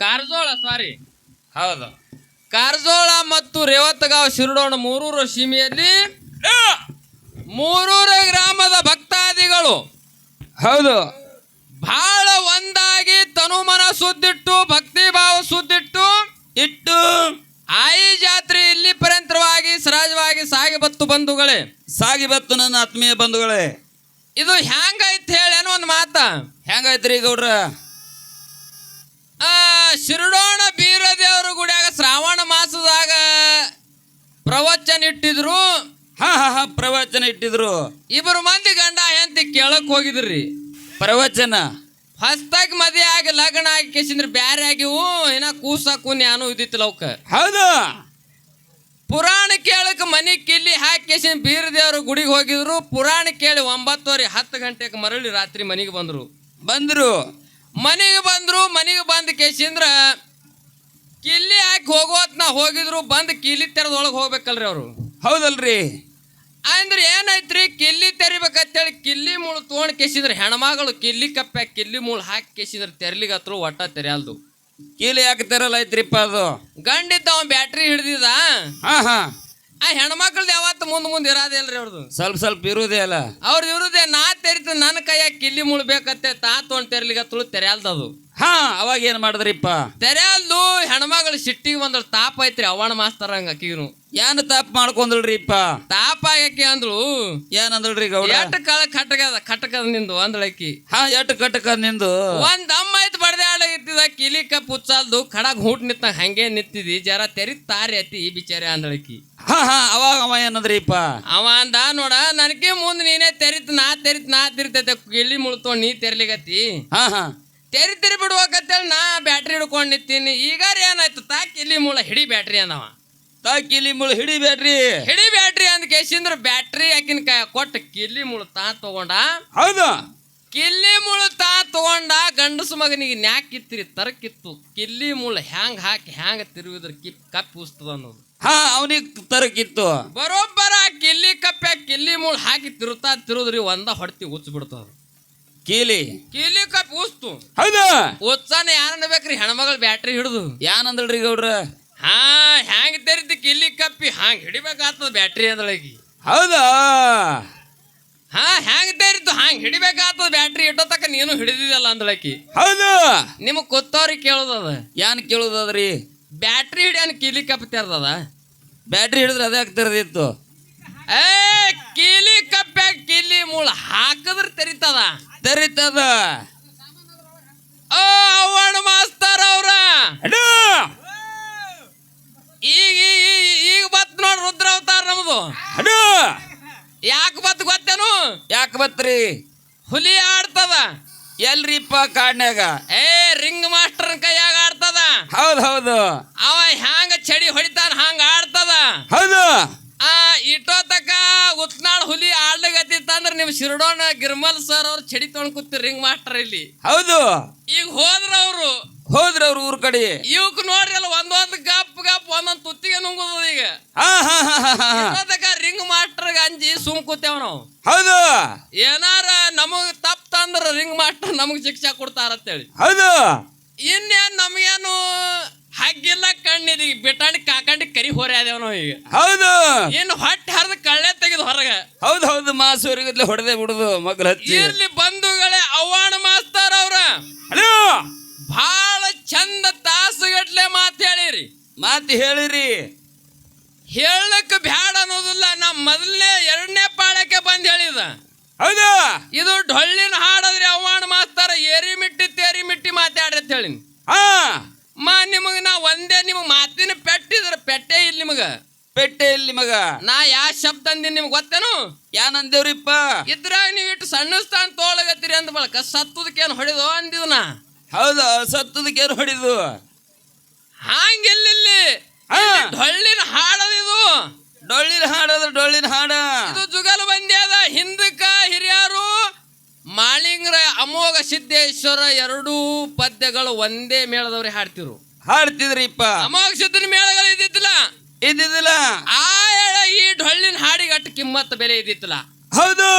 ಕಾರ್ಜೋಳ ಸಾರಿ ಹೌದು. ಕಾರ್ಜೋಳ ಮತ್ತು ರೇವತ್ತಗಾಂವ್ ಶಿರಡೋಣ ಮೂರೂರು ಸೀಮೆಯಲ್ಲಿ ಮೂರೂರು ಗ್ರಾಮದ ಭಕ್ತಾದಿಗಳು ಹೌದು. ಬಹಳ ಒಂದಾಗಿ ತನುಮನ ಸುದ್ದಿಟ್ಟು ಭಕ್ತಿ ಭಾವ ಸುದ್ದಿಟ್ಟು ಇಟ್ಟು. ಆಯಿ ಜಾತ್ರೆ ಇಲ್ಲಿ ಪರ್ಯಂತರವಾಗಿ ಸರಾಜವಾಗಿ ಸಾಗಿ ಬತ್ತು ಬಂಧುಗಳೇ. ಸಾಗಿ ಬತ್ತು ನನ್ನ ಆತ್ಮೀಯ ಬಂಧುಗಳೇ. ಇದು ಹೆಂಗೈತೆ ಹೇಳಿ ಅನ್ನೋ ಒಂದು ಮಾತ. ಹ್ಯಾಂಗೈತ್ರಿ ಗೌಡ್ರ? ಆ ಶಿರಡೋಣ ಬೀರದೇವರು ಗುಡಿಯಾಗ ಶ್ರಾವಣ ಮಾಸದಾಗ ಪ್ರವಚನ ಇಟ್ಟಿದ್ರು. ಹಾ ಹಾ ಹಾ ಪ್ರವಚನ ಇಟ್ಟಿದ್ರು. ಇಬ್ಬರು ಮಂದಿ ಗಂಡ ಹೆಂತಿ ಕೇಳಕ್ ಹೋಗಿದ್ರಿ. ಪ್ರವಚನ? ಹೊಸ್ತಾಗಿ ಮದುವೆ ಆಗಿ ಲಗ್ನ ಆಗಿ ಕೇಸಿಂದ್ರ ಬ್ಯಾರೆ ಆಗಿವು ಏನ ಕೂಸ ಕೂನ್ ಯಾನು ಇದ್ದಿತ್ತಿಲ್ಲ ಅವಕ್ಕ ಹೌದು. ಪುರಾಣ ಕೇಳಕ್ ಮನಿ ಕಿಲ್ಲಿ ಹಾಕಿ ಕೇಸಿನ ಬೀರದೇವ್ರ ಗುಡಿಗೆ ಹೋಗಿದ್ರು. ಪುರಾಣ ಕೇಳಿ ಒಂಬತ್ತುವರೆ ಹತ್ತು ಗಂಟೆಗೆ ಮರಳಿ ರಾತ್ರಿ ಮನೆಗೆ ಬಂದ್ರು. ಬಂದ್ರು. ಮನೆಗೆ ಬಂದ್ರು ಮನೆಗೆ ಬಂದ ಕೇಸಿಂದ್ರ ಕಿಲ್ಲಿ ಹಾಕಿ ಹೋಗೋತ್ನ ಹೋಗಿದ್ರು ಬಂದ್ ಕಿಲಿ ತೆರೆದೊಳಗೆ ಹೋಗ್ಬೇಕಲ್ರಿ ಅವರು. ಹೌದಲ್ರಿ. ಅಂದ್ರೆ ಏನಾಯ್ತ್ರಿ ಕಿಲ್ಲಿ ತೆರಿಬೇಕಂತೇಳಿ ಕಿಲ್ಲಿ ಮುಳು ತೊಗೊಂಡ್ ಕೇಸಿದ್ರ ಹೆಣ್ಮಗಳು ಕಿಲ್ಲಿ ಕಪ್ಪೆ ಕಿಲ್ಲಿ ಮುಳು ಹಾಕಿ ಕೇಸಿದ್ರ ಹತ್ರ ಒಟ್ಟ ತೆರೆಯಲ್ದು. ಕೀಲಿ ಯಾಕೆ ತೆರಲ್ ಐತ್ರಿಪ್ಪ ಅದು? ಗಂಡಿದ್ದ ಅವ್ ಬ್ಯಾಟ್ರಿ ಹಿಡ್ದಿದ. ಹಾ ಹಾ. ಆ ಹೆಣ್ಮಕ್ಳದ್ದು ಯಾವತ್ತು ಮುಂದ್ ಮುಂದ್ ಇರೋದೇ ಅಲ್ರಿ ಅವ್ರದ್ದು ಸ್ವಲ್ಪ ಸ್ವಲ್ಪ ಇರುವುದೇ ಅಲ್ಲ ಅವ್ರದ್ದು ಇರುದೇ ನಾ ತೆರಿತ ನನ್ನ ಕೈಯಾಗ ಕಿಲ್ಲಿ ಮುಳ್ಬೇಕತ್ತೆ ತಾ ತೊಗೊಂಡ್ ತುಳು ತೆರೆಯಲ್ದದು ಹಾ ಅವಾಗ ಏನ್ ಮಾಡಿದ್ರಿಪ್ಪ? ತೆರೆಯಲ್ದು ಹೆಣ್ಮಗಳು ಸಿಟ್ಟಿಗೆ ಬಂದಳು ತಾಪ ಐತ್ರಿ ಅವಣ ಮಾಸ್ತಾರ ಹಂಗ ಅಕ್ಕಿನು ಏನ್ ತಪ್ಪು ಮಾಡ್ಕೊಂದಳ್ರಿಪ್ಪ ತಾಪ ಯಾಕೆ ಅಂದ್ಳು ಏನಂದಳ್ರಿ ಗೌಡ? ಎಟ್ ಕಟ್ಟಗದ ಕಟ್ಟಕದ ನಿಂದು ಅಂದಳಕ್ಕಿ ಹಾ ಎಟ್ ಕಟ್ಟಕ ನಿಂದು? ಒಂದ್ ಅಮ್ಮ ಐತ್ ಬಡ್ದೆ ಇತ್ತಿದ ಕಿಲಿ ಪುಚ್ಚಲ್ದು ಕಡಗ್ ಖಡಗ್ ಹೂಟ್ ನಿತ್ತ ಹಂಗೆ ನಿಂತಿದಿ ಜರ ತೆರಿ ತಾರಿ ಅತಿ ಈ ಬಿಚಾರಿ ಅಂದಳಕಿ ಹಾ ಹಾ ಅವಾಗ ಅವ ಏನಂದ್ರಿಪ್ಪ? ಅವ ಅಂದ ನೋಡ ನನಗೆ ಮುಂದ್ ನೀನೇ ತೆರಿತ್ ನಾ ತೆರಿತ್ ನಾ ತಿರ್ತೈತೆ ಕಿಲಿ ಮುಳ್ತೊಂಡ್ ನೀ ತೆರ್ಲಿಗತಿ ಹಾ ಹಾ. ತೆರಿ ತೆರಿ ಬಿಡ್ಬೇಕಂತೇಳಿ ನಾ ಬ್ಯಾಟ್ರಿ ಹಿಡ್ಕೊಂಡ್ ನಿಂತೀನಿ. ಈಗಾರ ಏನಾಯ್ತು? ತಾ ಕಿಲಿ ಮುಳ ಹಿಡಿ ಬ್ಯಾಟ್ರಿ ಅಂದವ. ತಾ ಕಿಲಿ ಹಿಡಿ ಬ್ಯಾಟ್ರಿ? ಹಿಡಿ ಬ್ಯಾಟ್ರಿ ಕೇಸಿಂದ್ರ ಬ್ಯಾಟ್ರಿ ಆಕಿನ ಕೊಟ್ಟ ಕೊಟ್ಟು ಕಿಲ್ಲಿ ಮುಳು ತಾ ತಗೊಂಡ. ಹೌದು. ಕಿಲ್ಲಿ ಮುಳು ತಾ ತಗೊಂಡ ಗಂಡಸು ಮಗನಿಗೆ ನ್ಯಾಕ್ ಕಿತ್ತಿರಿ ತರಕಿತ್ತು. ಕಿಲ್ಲಿ ಮುಳು ಹ್ಯಾಂಗ್ ಹಾಕಿ ಹ್ಯಾಂಗ ತಿರುಗಿದ್ರ ಕಿಪ್ ಕಪ್ಪಿ ಉಸ್ತದ ಅನ್ನೋದು. ಹಾ ಅವನಿಗೆ ತರಕಿತ್ತು. ಬರೋಬ್ಬರ ಕಿಲ್ಲಿ ಕಪ್ಪೆ ಕಿಲ್ಲಿ ಮುಳು ಹಾಕಿ ತಿರುತ್ತಾ ತಿರುದ್ರಿ ಒಂದ ಹೊಡ್ತಿ ಉಚ್ಚ ಬಿಡ್ತದ ಕೀಲಿ. ಕೀಲಿ ಕಪ್ ಉಸ್ತು. ಹೌದು. ಉತ್ಸಾನ ಯಾರನ್ನ ಬೇಕ್ರಿ ಹೆಣ್ಮಗಳು ಬ್ಯಾಟ್ರಿ ಹಿಡಿದು. ಏನಂದಳ್ರಿ ಗೌಡ್ರ? ಹಾ ಹ್ಯಾಂಗ ತೆರಿತಿ ಕಿಲ್ಲಿ ಕಪ್ಪಿ? ಹಾಂಗ್ ಹಿಡಿಬೇಕಾಗ್ತದ ಬ್ಯಾಟ್ರಿ ಅಂದಳಕಿ ಹೌದಾ? ಹಾ ಹ್ಯಾಂಗ ತೆರಿತು ಹಾಂಗ್ ಹಿಡಿಬೇಕಾಗ್ತದ ಬ್ಯಾಟ್ರಿ? ಇಟ್ಟೋ ತಕ್ಕ ನೀನು ಹಿಡಿದಿದಲ್ಲ ಅಂದಳಕಿ ಹೌದು. ನಿಮಗ್ ಗೊತ್ತವ್ರಿಗೆ ಕೇಳೋದದ ಏನ್ ಕೇಳೋದದ್ರಿ ಬ್ಯಾಟ್ರಿ ಹಿಡಿಯನ್ ಕಿಲಿ ಕಪ್ ತೆರ್ದದ? ಬ್ಯಾಟ್ರಿ ಹಿಡಿದ್ರೆ ಅದೇ ತೆರೆದಿತ್ತು. ಏ ಕಿಲಿ ಕಪ್ಪೆ ಕಿಲಿ ಮೂಳ ಹಾಕಿದ್ರೆ ತೆರಿತದ. ತೆರಿತದ. ಓ ಅವಣ ಮಾಸ್ತರ್ ಅವ್ರ! ಈಗ ಈಗ ಬತ್ ನೋಡ್ರಿ ರುದ್ರ ಅವತಾರ ನಮ್ದು. ಅಡು! ಯಾಕೆ ಬತ್ ಗೊತ್ತೇನು? ಯಾಕೆ ಬತ್ರಿ? ಹುಲಿ ಆಡ್ತದ. ಎಲ್ರಿಪ್ಪ ಕಾಡ್ನ್ಯಾಗ? ಏ ರಿಂಗ್ ಮಾಸ್ಟರ್ ಕೈಯಾಗ ಆಡ್ತದ. ಹೌದು ಹೌದು. ಅವ ಹ್ಯಾಂಗ ಚಡಿ ಹೊಡಿತಾನ ಹಂಗ ಆಡ್ತದ. ಹೌದು. ಆ ಇಟ್ಟೋತಕ ಉತ್ನಾಳ್ ಹುಲಿ ಆಡ್ಲಿಗತ್ತಿತ್ತಂದ್ರ ನಿಮ್ ಶಿರಡೋಣ ಗಿರ್ಮಲ್ ಸರ್ ಅವ್ರು ಚಡಿ ತೊಗೊಂಡ್ ಕೂತಿರ್ ರಿಂಗ್ ಮಾಸ್ಟರ್ ಇಲ್ಲಿ. ಹೌದು. ಈಗ ಹೋದ್ರ ಅವ್ರು. ಹೋದ್ರ ಅವ್ರ ಊರ್ ಕಡೆ. ಇವಕ್ ನೋಡ್ರಿ ಅಲ್ಲ ಒಂದೊಂದ್ ಗಪ್ ಗಪ್ ಒಂದೊಂದ್ ತುತ್ತಿಗೆ ನುಂಗುದ ಈಗ. ರಿಂಗ್ ಮಾಸ್ಟರ್ ಅಂಜಿ ಸುಮ್ ಕೂತೇವ್ ನಾವು. ಹೌದು. ಏನಾರ ನಮಗ್ ತಪ್ಪ ತಂದ್ರ ರಿಂಗ್ ಮಾಸ್ಟರ್ ನಮಗ್ ಶಿಕ್ಷೆ ಕೊಡ್ತಾರಂತೇಳಿ ಹೌದು. ಇನ್ನೇನ್ ನಮಗೇನು ಹಗ್ಗಿಲ್ಲ ಕಣ್ಣಿದ್ ಬಿಟ್ಟಾಣಿ ಕಾಕಂಡಿ ಕರಿ ಹೊರೆ ಅದೇವ್ ನಾವು ಈಗ. ಹೌದು. ಇನ್ನು ಹೊಟ್ಟೆ ಹರಿದ ಕಳ್ಳೆ ತೆಗೆದು ಹೊರಗ. ಹೌದು ಹೌದು. ಮಾಸೂರಿಗದ್ಲೆ ಹೊಡೆದೇ ಬಿಡುದು ಮಗ್ಲ ಹಚ್ಚಿ ಇಲ್ಲಿ ಬಂಧುಗಳೇ ಅವ್ವಾಣ ಮಾಸ್ತಾರ ಅವ್ರ. ಅಡು! ಬಹಳ ಚಂದ ತಾಸುಗಟ್ಲೆ ಮಾತು ಹೇಳಿರಿ. ಮಾತು ಹೇಳಿರಿ. ಹೇಳಕ್ ಬ್ಯಾಡ ಅನ್ನೋದಿಲ್ಲ ನಾ ಮೊದಲನೇ ಎರಡನೇ ಪಾಳಕ್ಕೆ ಬಂದು ಹೇಳಿದ. ಹೌದು? ಇದು ಡೊಳ್ಳಿನ ಹಾಡದ್ರಿ ಅವಾಣ ಮಾಸ್ತಾರ ಏರಿ ಮಿಟ್ಟಿ ತೇರಿ ಮಿಟ್ಟಿ ಮಾತಾಡ್ರಿ ಅಂತ ಹೇಳಿನಿ. ಹಾ. ಮಾ ನಿಮಗೆ ನಾ ಒಂದೇ ನಿಮಗ್ ಮಾತಿನ ಪೆಟ್ಟಿದ್ರ ಪೆಟ್ಟೆ ಇಲ್ಲ ನಿಮಗ. ಪೆಟ್ಟೆ ಇಲ್ಲಿ ಮಗ ನಾ ಯಾ ಶಬ್ದ ಅಂದಿನ ನಿಮ್ಗೆ ಗೊತ್ತೇನು? ಏನಂದೇವ್ರಿಪ್ಪ ಇದ್ರಾಗ ನೀವು ಇಟ್ಟು ಸಣ್ಣ ಸ್ಥಾನ ತೋಳಗತ್ತೀರಿ ಅಂದ ಬಳಕ ಸತ್ತದಕ್ಕೇನು ಹೊಡೆದು ಅಂದಿದ್ ನಾ. ಹೌದು ಸತ್ತದಕ್ಕೇನು ಹೊಡಿದು. ಹಾಂಗೆಲ್ಲಿ ಡೊಳ್ಳಿನ ಹಾಡದಿದು ಡೊಳ್ಳಿನ ಹಾಡದ ಡೊಳ್ಳಿನ ಹಾಡ. ಇದು ಜುಗಲ್ ಬಂದ್ಯಾದ ಹಿಂದಕ್ಕ ಹಿರಿಯರು. ಮಾಳಿಂಗ್ರ ಅಮೋಘ ಸಿದ್ದೇಶ್ವರ ಎರಡೂ ಪದ್ಯಗಳು ಒಂದೇ ಮೇಳದವ್ರಿ ಹಾಡ್ತಿರು ಹಾಡ್ತಿದ್ರಿಪ್ಪ ಅಮೋಘ ಸಿದ್ದನ ಮೇಳಗಳು ಇದ್ದಿದ್ದಿಲ್ಲ. ಇದ್ದಿದ್ದಿಲ್ಲ. ಆ ಈ ಡೊಳ್ಳಿನ ಹಾಡಿಗೆ ಅಟ್ಟು ಕಿಮ್ಮತ್ತ ಬೆಲೆ ಇದ್ದಿತ್ತಿಲ್ಲ. ಹೌದು.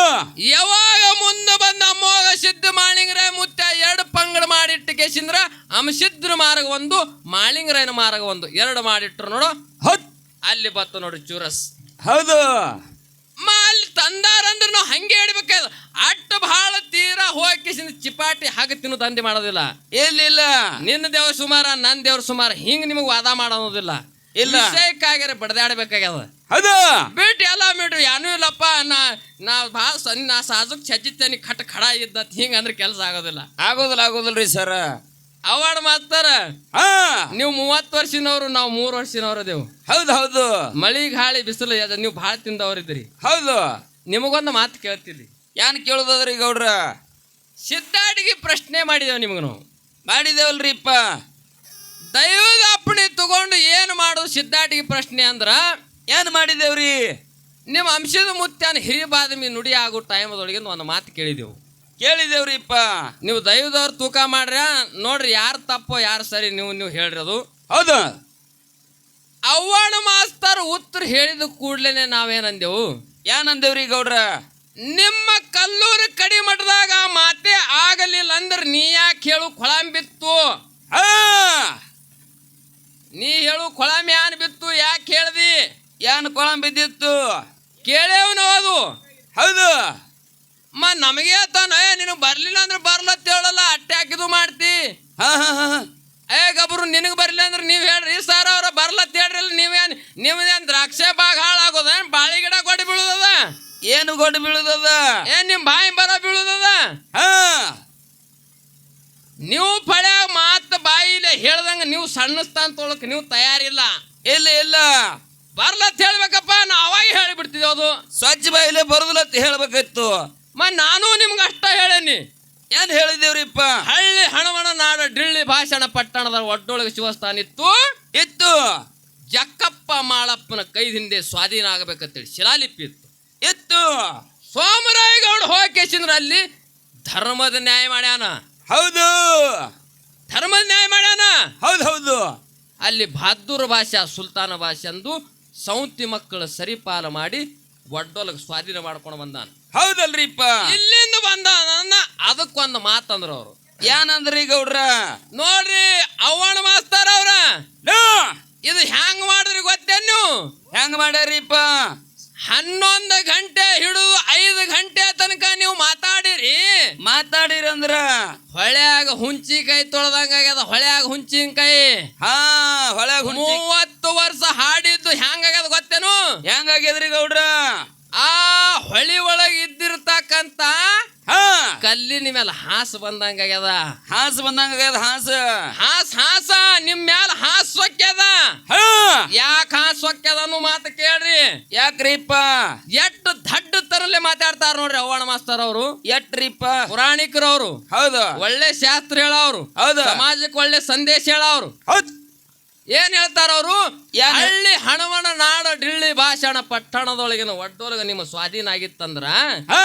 ಯಾವಾಗ ಮುಂದೆ ಬಂದ ಅಮ್ಮೋಗ ಸಿದ್ಧ ಮಾಳಿಂಗ್ರ ಮುತ್ತ ಎರಡು ಪಂಗಡ ಮಾಡಿಟ್ಟು ಕೇಸಿಂದ್ರ ಅಮಸಿದ್ರ ಮಾರ್ಗ ಒಂದು ಮಾಳಿಂಗರಾಯನ ಮಾರ್ಗ ಒಂದು. ಎರಡು ಮಾಡಿಟ್ರು ನೋಡು. ಹೌದ್. ಅಲ್ಲಿ ಬತ್ತು ನೋಡು ಚೂರಸ್. ಹೌದು. ಮಾಲ್ ಅಲ್ಲಿ ತಂದಾರಂದ್ರ ನಾವು ಹಂಗೆ ಹಿಡ್ಬೇಕಾದ ಅಟ್ಟ ಬಹಳ ತೀರಾ ಹೋಗಿಸಿಂದ ಚಿಪಾಟಿ ಹಾಗೆ ತಿನ್ನು ದಂಧೆ ಮಾಡೋದಿಲ್ಲ. ಎಲ್ಲಿಲ್ಲ? ನಿನ್ನ ದೇವ್ರ ಸುಮಾರ ನನ್ನ ದೇವ್ರ ಸುಮಾರ ಹಿಂಗ್ ನಿಮಗೆ ವಾದ ಮಾಡೋದಿಲ್ಲ ಇಲ್ಲ. ವಿಷಯಕ್ಕಾಗ್ಯಾರ ಬಡದಾಡ್ಬೇಕಾಗ್ಯದ ಹೌದು. ಬಿಟ್ಟು ಎಲ್ಲ ಬಿಡ್ರಿ ಏನೂ ಇಲ್ಲಪ್ಪ ನಾ ನಾ ಭಾಳ ಸನ್ ನಾ ಸಾಜುಕ್ ಚಜ್ಜಿತ್ತೇನಿ ಖಟ್ ಖಡ ಇದ್ದತ್ ಹಿಂಗ ಅಂದ್ರೆ ಕೆಲಸ ಆಗೋದಿಲ್ಲ. ಆಗೋದಿಲ್ಲ ಆಗೋದಿಲ್ರಿ ಸರ್. ಅವಾರ್ಡ್ ಮಾಸ್ತರ ಹಾ. ನೀವು ಮೂವತ್ತು ವರ್ಷಿನವರು ನಾವು ಮೂರು ವರ್ಷನವ್ರು ಅದೇವು. ಹೌದು ಹೌದು. ಮಳಿ ಗಾಳಿ ಬಿಸಿಲು ನೀವು ಭಾಳ ತಿಂದವರಿದ್ರಿ ಹೌದು. ನಿಮಗೊಂದು ಮಾತು ಕೇಳ್ತಿದ್ರಿ ಏನ್ ಕೇಳುದ್ರಿ ಗೌಡ್ರ? ಸಿದ್ಧಾಡಿಗೆ ಪ್ರಶ್ನೆ ಮಾಡಿದೇವು ನಿಮ್ಗ ನಾವು ಮಾಡಿದೇವಲ್ರಿಪ್ಪ. ದೈವದ ಅಪ್ಪಣೆ ತಗೊಂಡು ಏನು ಮಾಡು ಸಿದ್ಧಾಟಿಗೆ ಪ್ರಶ್ನೆ ಅಂದ್ರ ಏನ್ ಮಾಡಿದೇವ್ರಿ ನಿಮ್ಮ ಅಂಶದ ಮುತ್ಯಾನ ಹಿರಿಬಾದಮಿ ನುಡಿ ಆಗೋ ಟೈಮದೊಳಗೆ ಒಂದು ಮಾತು ಕೇಳಿದೆವು. ಕೇಳಿದೇವ್ರಿಪ್ಪ. ನೀವು ದೈವದವ್ರು ತೂಕ ಮಾಡ್ರ ನೋಡ್ರಿ ಯಾರು ತಪ್ಪು ಯಾರು ಸರಿ ನೀವು ನೀವು ಹೇಳಿರೋದು ಅದು. ಹೌದು. ಅವ್ವಣ ಮಾಸ್ತರ್ ಉತ್ತರ ಹೇಳಿದ ಕೂಡ್ಲೇನೆ ನಾವೇನಂದೆವು? ಏನಂದೇವ್ರಿ ಗೌಡ್ರ? ನಿಮ್ಮ ಕಲ್ಲೂರು ಕಡಿ ಮಠದಾಗ ಮಾತೇ ಆಗಲಿಲ್ಲ ಅಂದ್ರೆ ನೀ ಯಾಕೆ ಹೇಳು? ಕೊಳಂಬಿತ್ತು. ನೀ ಹೇಳು ಕೊಳಂ ಏನ್ ಬಿತ್ತು ಯಾಕೆ ಕೇಳ್ದಿ? ಏನ್ ಕೊಳಂ ಬಿದ್ದಿತ್ತು? ಕೇಳೇವ್ ನಾವು ಅದು. ಹೌದು. ಮ ನಮಗೆ ತಾನ ಏ ನಿನಗೆ ಬರಲಿಲ್ಲ ಅಂದ್ರೆ ಬರ್ಲತ್ತ ಹೇಳಲ್ಲ ಅಟ್ಟೆ ಹಾಕಿದು ಮಾಡ್ತಿ. ಹಾ ಹಾ ಹಾ ಹಾ. ಏ ಗಬ್ರು ನಿನಗೆ ಬರಲಿಲ್ಲ ಅಂದ್ರೆ ನೀವು ಹೇಳ್ರಿ. ಸರ್ ಅವ್ರ ಬರ್ಲತ್ತ ಹೇಳ್ರಿ ನೀವೇನ್ ನಿಮ್ದೇನ್ ದ್ರಾಕ್ಷೆ ಬಾಗ ಹಾಳಾಗೋದ? ಬಾಳೆ ಗಿಡ ಕೊಡಿ ಬೀಳುದದ? ಏನು ಗೊಡ್ಡು ಬೀಳುದದ? ಏನ್ ನಿಮ್ ಬಾಯಿ ಬರ ಬೀಳುದದ? ಹಾ. ನೀವು ಪಳ್ಯ ಮಾತು ಬಾಯಿಲೆ ಹೇಳ್ದಂಗೆ ನೀವು ಸಣ್ಣಸ್ತಾನ ತೊಳಕ್ ನೀವು ತಯಾರಿಲ್ಲ. ಇಲ್ಲ ಇಲ್ಲ. ಬರ್ಲತ್ ಹೇಳ್ಬೇಕಪ್ಪ ನಾ ಅವಾಗ ಹೇಳಿಬಿಡ್ತಿದ್ವಿ ಅದು. ಸ್ವಚ್ಛ ಬಾಯಿಲೆ ಬರುದಿಲ್ಲ ಹೇಳ್ಬೇಕಿತ್ತು ಹೇಳ್ಬೇಕಾಯ್ತು. ಮ ನಾನು ನಿಮ್ಗೆ ಅಷ್ಟ ಹೇಳೇನಿ. ಏನ್ ಹೇಳಿದೇವ್ರಿಪ್ಪ? ಹಳ್ಳಿ ಹಣವಣ ನಾಡ ಡಿಳ್ಳಿ ಭಾಷಣ ಪಟ್ಟಣದ ಒಡ್ಡೊಳಗೆ ಶಿವಸ್ಥಾನ ಇತ್ತು. ಇತ್ತು. ಜಕ್ಕಪ್ಪ ಮಾಳಪ್ಪನ ಕೈ ಹಿಂದೆ ಸ್ವಾಧೀನ ಆಗಬೇಕಂತೇಳಿ ಶಿಲಾಲಿಪಿ ಇತ್ತು. ಇತ್ತು. ಸೋಮರಾಯಗೌಡ ಹೋಗೇಶಂದ್ರ ಅಲ್ಲಿ ಧರ್ಮದ ನ್ಯಾಯ ಮಾಡ್ಯಾನ. ಹೌದು. ಧರ್ಮ ನ್ಯಾಯ ಮಾಡ್ಯಾನ? ಹೌದು ಹೌದು. ಅಲ್ಲಿ ಬಹದ್ದೂರ್ ಭಾಷೆ ಸುಲ್ತಾನ ಭಾಷೆ ಅಂದು ಸೌಂತಿ ಮಕ್ಕಳ ಸರಿಪಾಲ ಮಾಡಿ ಒಡ್ಡೊಲಗ ಸ್ವಾಧೀನ ಮಾಡ್ಕೊಂಡು ಬಂದಾನ. ಹೌದಲ್ರಿಪ್ಪ. ಇಲ್ಲಿಂದ ಬಂದ ನನ್ನ. ಅದಕ್ಕೊಂದು ಮಾತಂದ್ರ ಅವರು. ಏನಂದ್ರಿ ಗೌಡ್ರ? ನೋಡ್ರಿ ಅವಣ ಮಾಸ್ತಾರ ಅವ್ರ. ನೋ. ಇದು ಹ್ಯಾಂಗ್ ಮಾಡಿದ್ರಿ ಗೊತ್ತೇನು ಹೆಂಗ್ ಮಾಡ್ಯಾರಿಪ್ಪ? ಹನ್ನೊಂದು ಗಂಟೆ ಹಿಡಿದು ಐದು ಗಂಟೆ ತನಕ ನೀವು ಮಾತಾಡಿರಿ. ಮಾತಾಡಿರಿ ಅಂದ್ರ ಹೊಳ್ಯಾಗ ಹುಂಚಿಕಾಯಿ ತೊಳೆದಂಗ ಆಗ್ಯದ ಹೊಳ್ಯಾಗ ಹುಂಚಿನಕಾಯಿ ಹಾ ಹೊಳ್ಯಾಗ ಮೂವತ್ತು ವರ್ಷ ಹಾಡಿದ್ದು ಹೆಂಗಾಗ್ಯದ ಗೊತ್ತೇನು? ಹೆಂಗಾಗ್ಯದ್ರಿ ಗೌಡ್ರ? ಆ ಹೊಳಿ ಒಳಗೆ ಇದ್ದಿರ್ತಕ್ಕಂತ ಹಾ ಕಲ್ಲಿನ ಮೇಲೆ ಹಾಸ ಬಂದಂಗ ಆಗ್ಯದ. ಹಾಸ ಬಂದಂಗ ಆಗ್ಯದ ಹಾಸ. ಹಾಸ್ ಹಾಸ ನಿಮ್ ಮ್ಯಾಲ ಹಾಸ್ ಹಾ. ಯಾಕ ಹಾಸ್ ಸೊಕ್ಕ್ಯದ ಅನ್ನೋ ಮಾತು ಕೇಳ್ರಿ. ಯಾಕ್ರಿಪ್ಪ? ಎಷ್ಟು ದಡ್ಡ ತರಲೆ ಮಾತಾಡ್ತಾರ ನೋಡ್ರಿ ಅವಣ ಮಾಸ್ತರ್ ಅವರು. ಎಟ್ರಿಪ್ಪ? ಪುರಾಣಿಕರವ್ರು. ಹೌದು. ಒಳ್ಳೆ ಶಾಸ್ತ್ರ ಹೇಳವ್ರು. ಹೌದು. ಸಮಾಜಕ್ಕೆ ಒಳ್ಳೆ ಸಂದೇಶ ಹೇಳವ್ರು. ಹೌದ್. ಏನ್ ಹೇಳ್ತಾರ ಅವರು? ಹಳ್ಳಿ ಹಣವಣ ನಾಡ ಡಿಳ್ಳಿ ಭಾಷಣ ಪಟ್ಟಣದೊಳಗಿನ ಒಡ್ಡೊಳಗ ನಿಮ್ಮ ಸ್ವಾಧೀನ ಆಗಿತ್ತಂದ್ರ ಹಾ.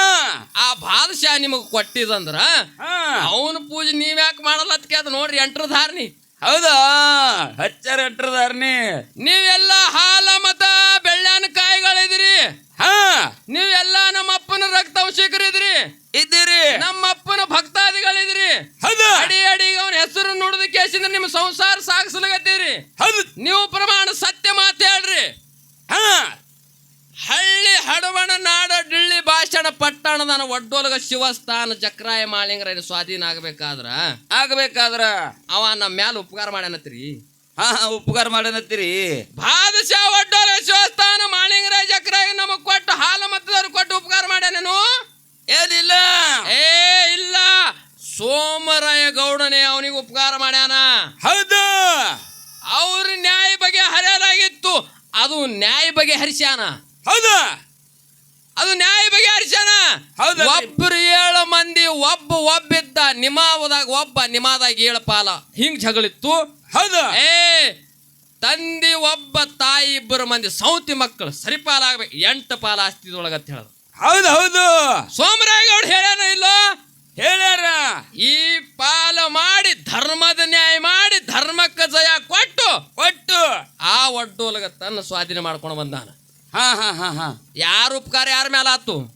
ಆ ಬಾದಶಾ ನಿಮಗ್ ಕೊಟ್ಟಿದಂದ್ರ ಅವನ ಪೂಜೆ ನೀವ್ ಯಾಕೆ ಮಾಡಲ್ಲ ಕೇಳ್ದ ನೋಡ್ರಿ ಎಂಟ್ರ ಧಾರಣಿ. ಹೌದಾ? ಹಚ್ಚಾರ ಎಟ್ರದಾರ್ನಿ ನೀವೆಲ್ಲ ಹಾಲ ಮತ ಬೆಳ್ಳಾನ ಕಾಯಿಗಳಿದ್ರಿ. ಹಾ. ನೀವೆಲ್ಲ ನಮ್ಮ ಅಪ್ಪನ ರಕ್ತವಂಶಿಕರಿದ್ರಿ. ಇದ್ದೀರಿ. ನಮ್ಮ ಅಪ್ಪನ ಭಕ್ತಾದಿಗಳಿದ್ರಿ ಹೌದು. ಅಡಿ ಅಡಿಗೆ ಅವನ ಹೆಸರು ನೋಡೋದಕ್ಕೆ ಕೇಸಿಂದ ನಿಮ್ಮ ಸಂಸಾರ ಸಾಗಿಸ್ಲಗತ್ತೀರಿ ಹೌದು. ನೀವು ಪ್ರಮಾಣ ಸತ್ಯ ಮಾತು ಹೇಳ್ರಿ. ಹಾ. ಹಳ್ಳಿ ಹಡವಣ ನಾಡ ಡಿಳ್ಳಿ ಭಾಷಣ ಪಟ್ಟಣದ ಒಡ್ಡೋಲಗ ಶಿವಸ್ಥಾನ ಚಕ್ರಾಯ ಮಾಳಿಂಗರ ಸ್ವಾಧೀನ ಆಗ್ಬೇಕಾದ್ರ? ಆಗ್ಬೇಕಾದ್ರ? ಅವ ನಮ್ಮ ಮ್ಯಾಲ ಉಪಕಾರ ಮಾಡ್ಯಾನತ್ರಿ. ಹಾ ಹಾ ಉಪಕಾರ ಮಾಡ್ಯಾನತ್ತೀರಿ. ಬಾದಶಾ ಒಡ್ಡೋಲಗ ಶಿವಸ್ಥಾನ ಮಾಳಿಂಗರ ಚಕ್ರಾಯ ನಮಗ್ ಕೊಟ್ಟು ಹಾಲು ಮತ್ತದವ್ರು ಕೊಟ್ಟು ಉಪಕಾರ ಮಾಡ್ಯಾನೇನು? ಏನಿಲ್ಲ. ಏ ಇಲ್ಲ. ಸೋಮರಾಯ ಗೌಡನೇ ಅವನಿಗೆ ಉಪಕಾರ ಮಾಡ್ಯಾನ? ಹೌದು. ಅವ್ರ ನ್ಯಾಯ ಬಗ್ಗೆ ಹರಿಯಲಾಗಿತ್ತು. ಅದು ನ್ಯಾಯ ಬಗ್ಗೆ ಹರಿಸ್ಯಾನ? ಹೌದು. ಅದು ನ್ಯಾಯ ಬಗ್ಗೆ ಹರಿಸ್ಯಾನ? ಹೌದು. ಒಬ್ರು ಏಳು ಮಂದಿ ಒಬ್ಬ ಒಬ್ಬಿದ್ದ ನಿಮಾವದಾಗ ಒಬ್ಬ ನಿಮಾದಾಗ ಏಳು ಪಾಲ. ಹಿಂಗ್ ಜಗಳಿತ್ತು. ಹೌದು. ಏ ತಂದಿ ಒಬ್ಬ ತಾಯಿ ಇಬ್ಬರು ಮಂದಿ ಸೌತಿ ಮಕ್ಕಳು ಸರಿಪಾಲಾಗಬೇಕು. ಎಂಟು ಪಾಲ ಆಸ್ತಿದೊಳಗ ಅಂತ ಹೇಳೋದು. ಹೌದು ಹೌದು. ಸೋಮರಾಯಗೌಡ ಹೇಳ್ಯಾನ ಇಲ್ಲೋ? ಹೇಳ್ಯಾರ ಈ ಪಾಲ ಮಾಡಿ ಧರ್ಮದ ನ್ಯಾಯ ಮಾಡಿ ಧರ್ಮಕ್ಕೆ ಜಯ ಕೊಟ್ಟು ಕೊಟ್ಟು ಆ ಒಡ್ಡೋಲಗ ತನ್ನ ಸ್ವಾಧೀನ ಮಾಡ್ಕೊಂಡು ಬಂದಾನ. ಹಾ ಹಾ ಹಾ ಹಾ. ಯಾರ ಉಪಕಾರ ಯಾರ ಮೇಲೆ ಆತು?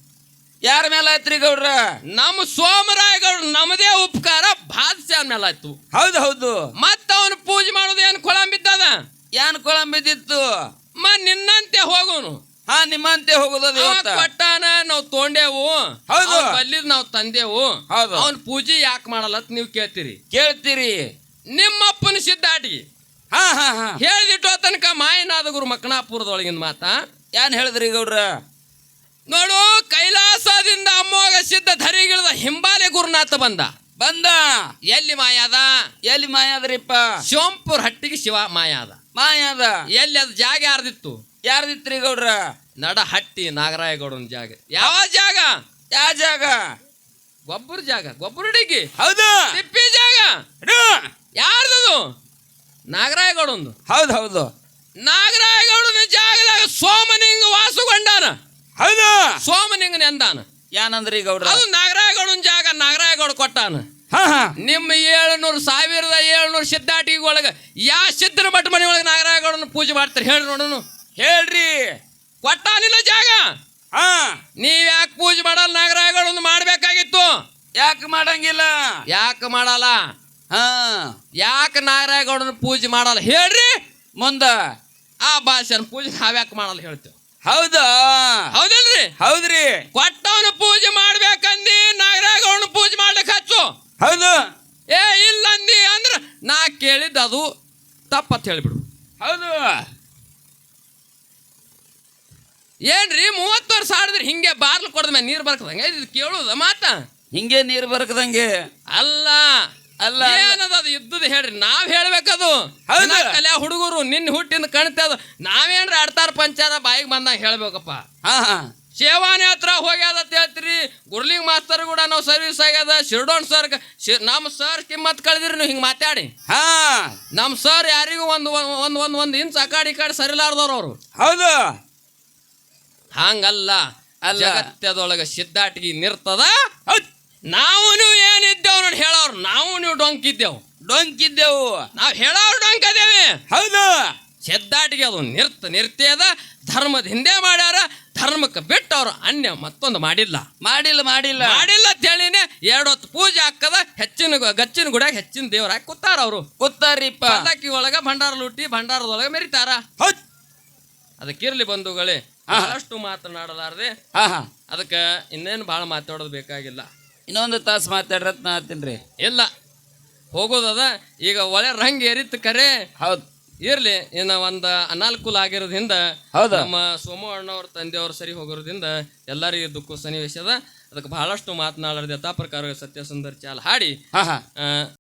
ಯಾರ ಮೇಲೆ ಆಯ್ತ್ರಿ ಗೌಡ್ರ? ನಮ್ಮ ಸೋಮರಾಯಗೌಡ ನಮ್ಮದೇ ಉಪಕಾರ ಬಾದಶಾಹ ಮೇಲೆ ಆಯ್ತು. ಹೌದು ಹೌದು. ಮತ್ತ ಅವನು ಪೂಜೆ ಮಾಡೋದು ಏನು ಕೊಳಂಬಿದ್ದದ? ಏನ್ ಕೊಳಂಬಿದ್ದಿತ್ತು? ಮ ನಿನ್ನಂತೆ ಹೋಗೋನು. ಹಾ ನಿಮ್ಮಂತೆ ಹೋಗುದು ಕೊಟ್ಟಾನ ನಾವು ತೊಂಡೇವು. ಹೌದು. ಅಲ್ಲಿ ನಾವು ತಂದೆವು. ಹೌದು. ಅವನ್ ಪೂಜೆ ಯಾಕೆ ಮಾಡಲ್ಲ ಅಂತ ನೀವು ಕೇಳ್ತೀರಿ. ಕೇಳ್ತೀರಿ. ನಿಮ್ಮಪ್ಪನ ಸಿದ್ಧಾಟಿಗೆ ಹಾ ಹಾ ಹಾ. ಹೇಳಿದಿಟ್ಟು ತನಕ ಮಾಯನಾದ ಗುರು ಮಕ್ಕಣಾಪುರದೊಳಗಿನ ಮಾತ. ಏನ್ ಹೇಳಿದ್ರಿ ಗೌಡ್ರ? ನೋಡು ಕೈಲಾಸದಿಂದ ಅಮ್ಮೋಗ ಸಿದ್ಧ ಧರಿಗಿಳಿದ ಹಿಂಬಾಲೆ ಗುರುನಾಥ ಬಂದ. ಬಂದ. ಎಲ್ಲಿ ಮಾಯಾದ? ಎಲ್ಲಿ ಮಾಯಾದ್ರಿಪ್ಪ? ಶಿವಂಪುರ ಹಟ್ಟಿಗೆ ಶಿವ ಮಾಯಾದ. ಮಾಯಾದ. ಎಲ್ಲಿ ಅದು ಜಾಗ ಯಾರ್ದಿತ್ತು? ಯಾರ್ದಿತ್ರಿ ಗೌಡ್ರ? ನಡ ಹಟ್ಟಿ ನಾಗರಾಯಗೌಡನ ಜಾಗ. ಯಾವ ಜಾಗ? ಯಾವ ಜಾಗ? ಗೊಬ್ಬರ ಜಾಗ. ಗೊಬ್ಬರ ಡಿಗ್ಗಿ ಹೌದು. ತಿಪ್ಪಿ ಜಾಗ. ಯಾರ್ದದು? ನಾಗರಾಯಗೌಡಂದು. ಹೌದು ಹೌದು. ನಾಗರಾಯಗೌಡನ ಜಾಗದಾಗ ಸೋಮನಿಂಗ ವಾಸುಗೊಂಡಾನ. ಹೌದು. ಸೋಮನಿಂಗನ ಎಂದಾನ. ಏನಂದ್ರಿ ಗೌಡ್ರ? ಅದು ನಾಗರಾಯಗೌಡನ ಜಾಗ ನಾಗರಾಯಗೌಡ ಕೊಟ್ಟಾನ. ನಿಮ್ಮ ಏಳ್ನೂರು ಸಾವಿರದ ಏಳ್ನೂರು ಸಿದ್ಧಾಟಿಗೆ ಒಳಗೆ ಯಾ ಸಿದ್ಧರ ಮಠ ಮನೆ ಒಳಗೆ ನಾಗರಾಯಗೌಡನ ಪೂಜೆ ಮಾಡ್ತಾರೆ ಹೇಳಿ ನೋಡೋನು. ಹೇಳ್ರಿ ಕೊಟ್ಟಾನಿಲ್ಲ ಜಾಗ. ಹಾ. ನೀವ್ ಯಾಕೆ ಪೂಜೆ ಮಾಡಲ್ಲ? ನಾಗರಾಯಗಳೊಂದು ಮಾಡ್ಬೇಕಾಗಿತ್ತು. ಯಾಕೆ ಮಾಡಂಗಿಲ್ಲ? ಯಾಕೆ ಮಾಡಲ್ಲ? ಹಾ. ಯಾಕೆ ನಾಗರಾಯಗೌಡನ ಪೂಜೆ ಮಾಡಲ್ಲ? ಹೇಳ್ರಿ. ಮುಂದ. ಆ ಭಾಷೆನ ಪೂಜೆ ನಾವ್ಯಾಕೆ ಮಾಡಲ್ಲ ಹೇಳ್ತೇವೆ. ಹೌದಾ? ಹೌದಲ್ರಿ. ಹೌದ್ರಿ. ಕೊಟ್ಟವನ ಪೂಜೆ ಮಾಡ್ಬೇಕಂದಿ ನಾಗರಾಯಗೌಡನ ಪೂಜೆ ಮಾಡ್ಲಿಕ್ಕೆ ಹಚ್ಚು. ಹೌದು. ಏ ಇಲ್ಲಂದಿ ಅಂದ್ರ ನಾ ಕೇಳಿದ್ದು ಅದು ತಪ್ಪತ್ ಹೇಳಿಬಿಡು ಹೌದು ಏನ್ರಿ ಮೂವತ್ತು ವರ್ಷ ಆಡಿದ್ರೆ ಹಿಂಗೆ ಬಾರ್ಲು ಕೊಡದ ಮೇಲೆ ನೀರು ಬರ್ಕದಂಗೆ? ಇದು ಕೇಳುದ ಮಾತ? ಹಿಂಗೆ ನೀರು ಬರ್ಕದಂಗೆ? ಅಲ್ಲ. ಅಲ್ಲ. ಏನದ ಅದು ಇದ್ದದ ಹೇಳ್ರಿ? ನಾವ್ ಹೇಳ್ಬೇಕದು. ಹೌದು. ಕಲ್ಯಾ ಹುಡುಗರು ನಿನ್ನ ಕಣ್ತೆ ಅದು. ನಾವೇನ್ರಿ ಆಡ್ತಾರ ಪಂಚಾರ ಬಾಯಿಗೆ ಬಂದಾಗ ಹೇಳ್ಬೇಕಪ್ಪ. ಹಾ ಹಾ. ಸೇವಾನೆ ಹತ್ರ ಹೋಗ್ಯಾದ ಹೇಳ್ತೀರಿ. ಗುರ್ಲಿಂಗ್ ಮಾಸ್ತರ್ ಕೂಡ ನಾವು ಸರ್ವಿಸ್ ಆಗ್ಯದ. ಶಿರ್ಡೋನ್ ಸರ್ ನಮ್ಮ ಸರ್ ಕಿಮ್ಮತ್ ಕಳೆದಿರಿ ನೀವು ಹಿಂಗೆ ಮಾತಾಡಿ. ಹಾ. ನಮ್ಮ ಸರ್ ಯಾರಿಗೂ ಒಂದು ಒಂದು ಒಂದು ಒಂದು ಇಂಚ್ ಆ ಕಾಡಿ ಈ ಕಾಡಿ ಸರಿಲಾರ್ದವ್ರು ಅವರು. ಹೌದು. ಹಂಗಲ್ಲ. ಅಲ್ಲ. ಜಗತ್ತದೊಳಗ ಸಿದ್ಧಾಟಿಗೆ ನಿರ್ತದ. ನಾವು ನೀವು ಏನಿದ್ದೇವ್ ನೋಡಿ ಹೇಳೋರು ನಾವು ನೀವು ಡೊಂಕಿದ್ದೇವು. ಡೊಂಕಿದ್ದೇವು. ನಾವು ಹೇಳೋರು ಡೊಂಕದೇವಿ. ಹೌದು. ಸಿದ್ಧಾಟಿಗೆ ಅದು ನಿರ್ತ ನಿರ್ತ್ಯದ ಧರ್ಮದ ಹಿಂದೆ ಮಾಡ್ಯಾರ ಧರ್ಮಕ್ಕೆ ಬಿಟ್ಟು ಅವರು ಅನ್ಯ ಮತ್ತೊಂದು ಮಾಡಿಲ್ಲ. ಮಾಡಿಲ್ಲ ಮಾಡಿಲ್ಲ. ಮಾಡಿಲ್ಲ ಅಂತ ಹೇಳಿನೇ ಎರಡು ಹೊತ್ತು ಪೂಜೆ ಹಾಕದ ಹೆಚ್ಚಿನ ಗಚ್ಚಿನ ಗುಡಿಯಾಗ ಹೆಚ್ಚಿನ ದೇವರಾಗಿ ಕೂತಾರ ಅವರು. ಕೂತಾರಿಪ್ಪ. ಪಲ್ಲಕ್ಕಿ ಒಳಗ ಭಂಡಾರ ಲುಟ್ಟಿ ಭಂಡಾರದೊಳಗ ಮೆರಿತಾರ. ಅದಕ್ಕೆ ಅದಕ್ಕಿರ್ಲಿ ಬಂಧುಗಳೇ ಬಹಳಷ್ಟು ಮಾತನಾಡಲಾರ್ದೆ ಹಾ ಹಾ. ಅದಕ್ಕೆ ಇನ್ನೇನು ಭಾಳ ಮಾತಾಡೋದು ಬೇಕಾಗಿಲ್ಲ. ಇನ್ನೊಂದು ತಾಸು ಮಾತಾಡ್ರತ್ ನಾ ಇಲ್ಲ. ಹೋಗೋದದ ಈಗ ಒಳ್ಳೆ ರಂಗ್ ಏರಿತ್ತು ಕರೆ. ಹೌದು. ಇರ್ಲಿ ಇನ್ನ ಒಂದು ಅನಾನುಕೂಲ ಆಗಿರೋದ್ರಿಂದ ಹೌದು. ನಮ್ಮ ಸೋಮು ಅಣ್ಣವ್ರ ತಂದೆಯವ್ರ ಸರಿ ಹೋಗೋದ್ರಿಂದ ಎಲ್ಲರಿಗೂ ದುಃಖ ಸನ್ನಿವೇಶದ ಅದ. ಅದಕ್ಕೆ ಬಹಳಷ್ಟು ಮಾತನಾಡದೆ ಯಥಾ ಪ್ರಕಾರ ಸತ್ಯ ಸುಂದರ್ ಚಾಲ್ ಹಾಡಿ. ಹಾ ಹಾ. ಆ,